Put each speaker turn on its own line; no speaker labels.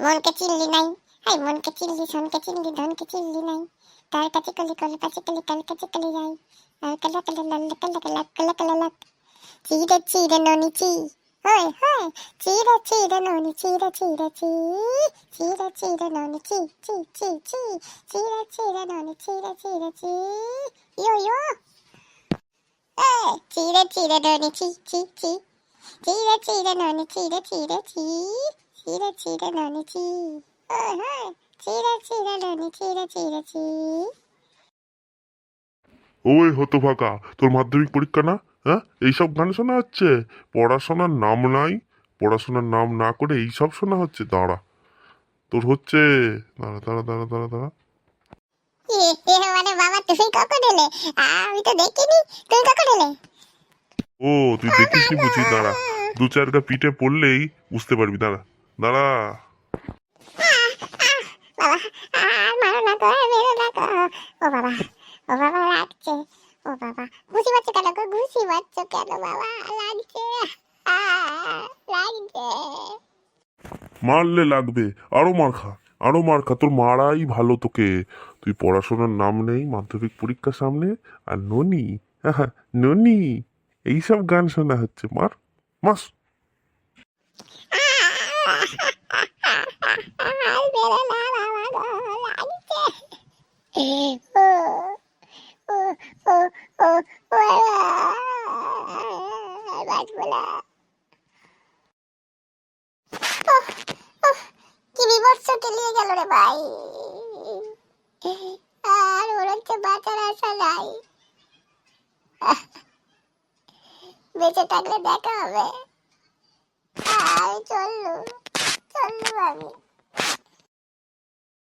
মনকে চিনলি নাই হাই মনকে চিনলি সনকে চিনলি ধনকে চিনলি নাই তার কাছে কলি কল পাশে কলি কাল কাছে কলি যাই আর কালা কালা লাল কালা কালা কালা কালা লাক চিরে চিরে ননি চি হয় হয় চিরে চিরে ননি চিরে চিরে চি চিরে চিরে ননি চি চি চি চি চিরে চিরে ননি চিরে চিরে চি ইয়ো ইয়ো এ চিরে চিরে ননি চি চি চি চিরে চিরে ননি চিরে চিরে চি চিরে চিরে ননি চি হয় হয় চিরে চিরে ননি চিরে চিরে চি
ওই হতো ফাঁকা তোর মাধ্যমিক পরীক্ষা না? হ্যাঁ? এইসব গান শোনা হচ্ছে? পড়াশোনার নাম নাই? পড়াশোনার নাম না করে এইসব শোনা হচ্ছে? দাঁড়া। তোর হচ্ছে দাঁড়া দাঁড়া দাঁড়া দাঁড়া দাঁড়া।
মানে বাবা তুমি কখন এলে? আমি তো দেখিনি। তুমি কখন এলে?
ও তুই দেখিসনি বুঝি? দাঁড়া। দু চারটা পিঠে পড়লেই বুঝতে পারবি। দাঁড়া। দাঁড়া।
বাবা আর মারো না গো আর মেরো না গো ও বাবা ও বাবা লাগছে ও বাবা। ঘুষি মারছো কেন গো? ঘুষি মারছো কেন বাবা? লাগছে লাগছে।
মারলে লাগবে আরও মার খা আরও মার খা। তোর মারাই ভালো তোকে। তুই পড়াশোনার নাম নেই মাধ্যমিক পরীক্ষা সামনে। আর ননি আহা, ননি এইসব গান শোনা হচ্ছে। মার মাস
আর মেরো না বাবা গো লাগছে ও ও ও ও ও আর বাঁচবো না ওহ, ওহ, কি বিভৎস কেলিয়ে গেল রে ভাই আর ওর হচ্ছে বাঁচার আশা নাই বেঁচে থাকলে দেখা হবে। আর চললু